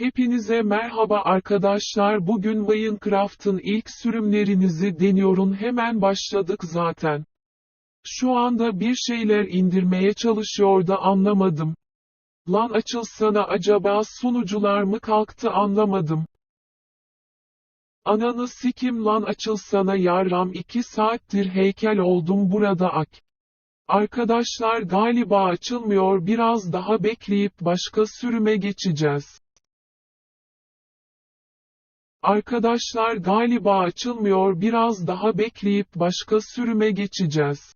Hepinize merhaba arkadaşlar bugün Minecraft'ın ilk sürümlerinizi deniyorum hemen başladık zaten. Şu anda bir şeyler indirmeye çalışıyor da anlamadım. Lan açılsana acaba sunucular mı kalktı anlamadım. Ananı sikim lan açılsana yarram 2 saattir heykel oldum burada ak. Arkadaşlar galiba açılmıyor biraz daha bekleyip başka sürüme geçeceğiz. Arkadaşlar galiba açılmıyor biraz daha bekleyip başka sürüme geçeceğiz.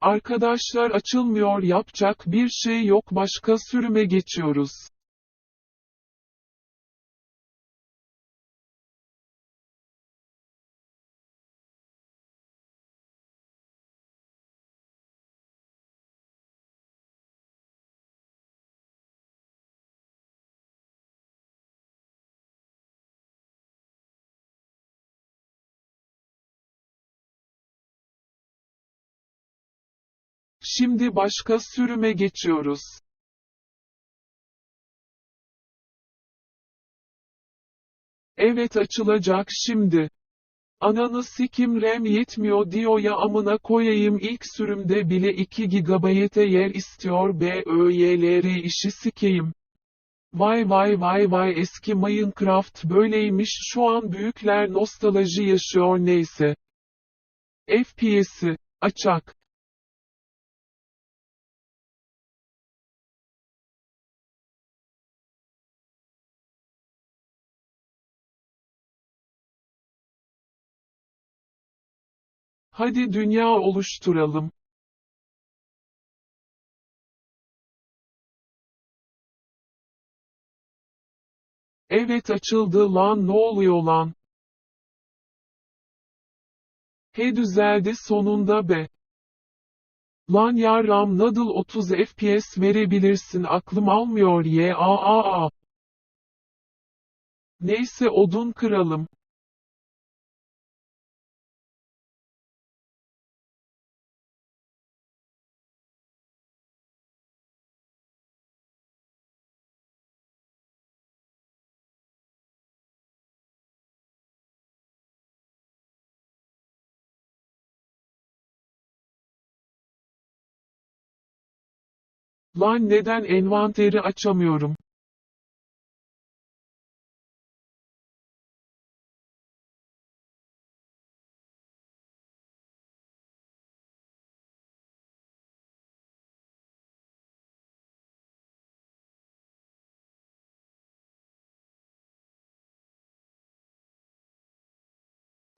Arkadaşlar açılmıyor yapacak bir şey yok başka sürüme geçiyoruz. Şimdi başka sürüme geçiyoruz. Evet açılacak şimdi. Ananı sikim RAM yetmiyor diyor ya amına koyayım ilk sürümde bile 2 GB'e yer istiyor BÖYLR işi sikeyim. Vay vay vay vay eski Minecraft böyleymiş şu an büyükler nostalji yaşıyor neyse. FPS'i, açak. Hadi dünya oluşturalım. Evet açıldı lan ne oluyor lan? He düzeldi sonunda be. Lan yarram Nadal 30 FPS verebilirsin aklım almıyor ye a a a. Neyse odun kıralım. Lan neden envanteri açamıyorum?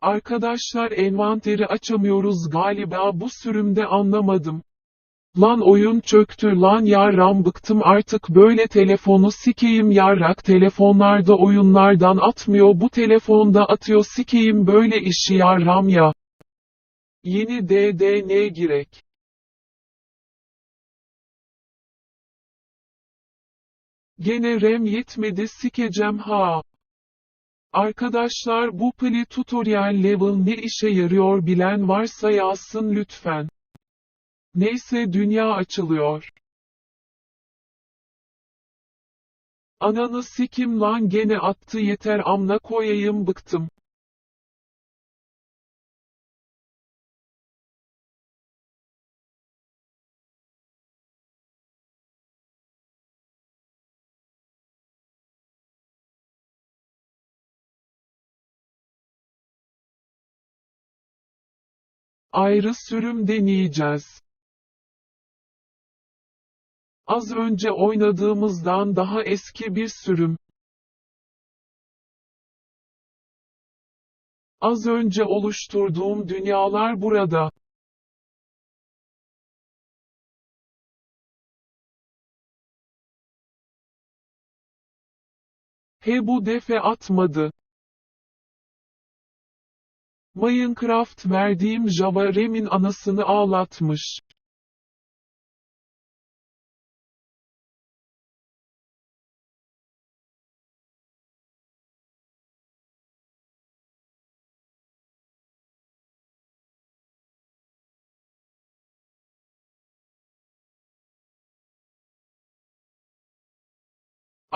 Arkadaşlar envanteri açamıyoruz galiba bu sürümde anlamadım. Lan oyun çöktü lan yarram bıktım artık böyle telefonu sikeyim yarrak telefonlarda oyunlardan atmıyor bu telefonda atıyor sikeyim böyle işi yarram ya. Yeni DDN girek. Gene RAM yetmedi sikecem ha. Arkadaşlar bu pli tutorial level ne işe yarıyor bilen varsa yazsın lütfen. Neyse dünya açılıyor. Ananı sikim lan gene attı yeter amna koyayım bıktım. Ayrı sürüm deneyeceğiz. Az önce oynadığımızdan daha eski bir sürüm. Az önce oluşturduğum dünyalar burada. He bu defe atmadı. Minecraft verdiğim Java RAM'in anasını ağlatmış.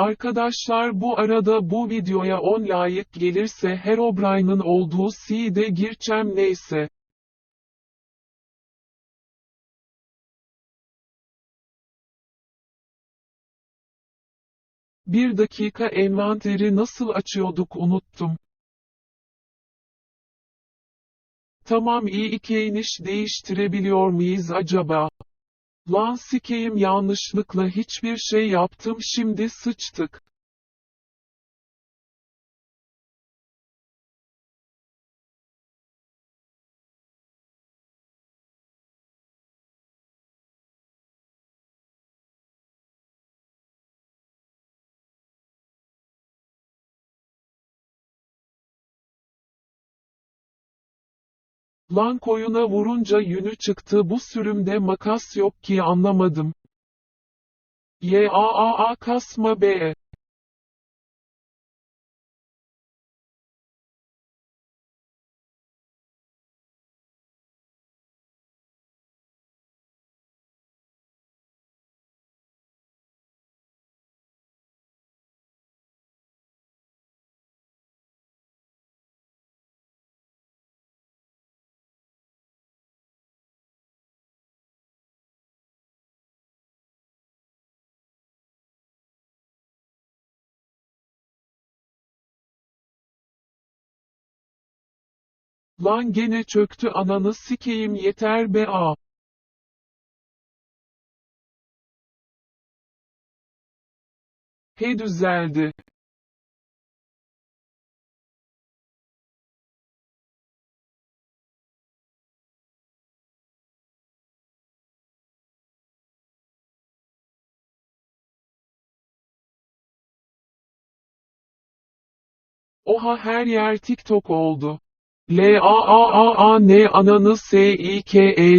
Arkadaşlar bu arada bu videoya 10 layık gelirse Herobrine'ın olduğu C'de gireceğim neyse. Bir dakika envanteri nasıl açıyorduk unuttum. Tamam iyi ikeyniş değiştirebiliyor muyuz acaba? Lan sikeyim yanlışlıkla hiçbir şey yaptım şimdi sıçtık. Lan koyuna vurunca yünü çıktı bu sürümde makas yok ki anlamadım. Y a a a kasma be. Lan gene çöktü ananı sikeyim yeter be a. He düzeldi. Oha her yer TikTok oldu. L A A A A N ananı S I K E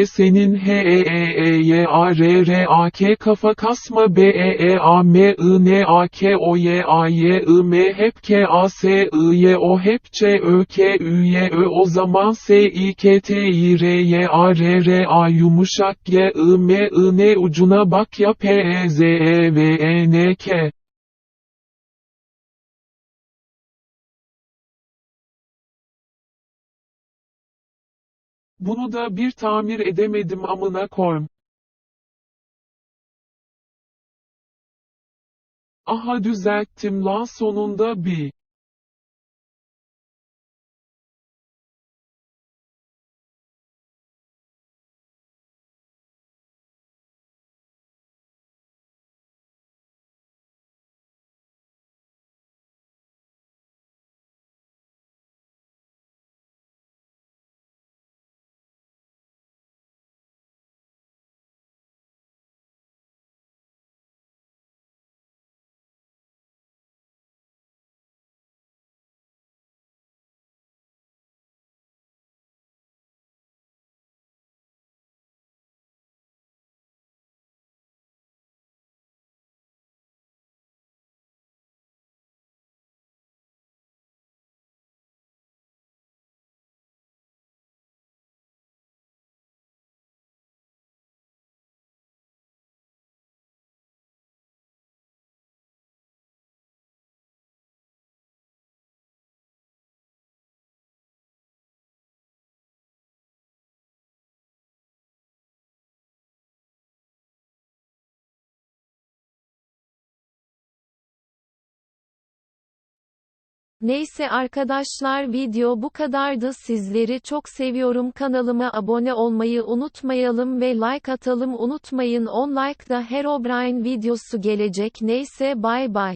E senin H E E E Y A R R A K kafa kasma B E E A M I N A K O Y A Y I M hep K A S I Y O hep Ç Ö K Ü Y Ö o zaman S I K T I R Y A R R A yumuşak G I M I N ucuna bak ya P Bunu da bir tamir edemedim amına koym. Aha düzelttim lan sonunda bir. Neyse arkadaşlar video bu kadardı. Sizleri çok seviyorum. Kanalıma abone olmayı unutmayalım ve like atalım. Unutmayın 10 like da Herobrine videosu gelecek. Neyse bay bay.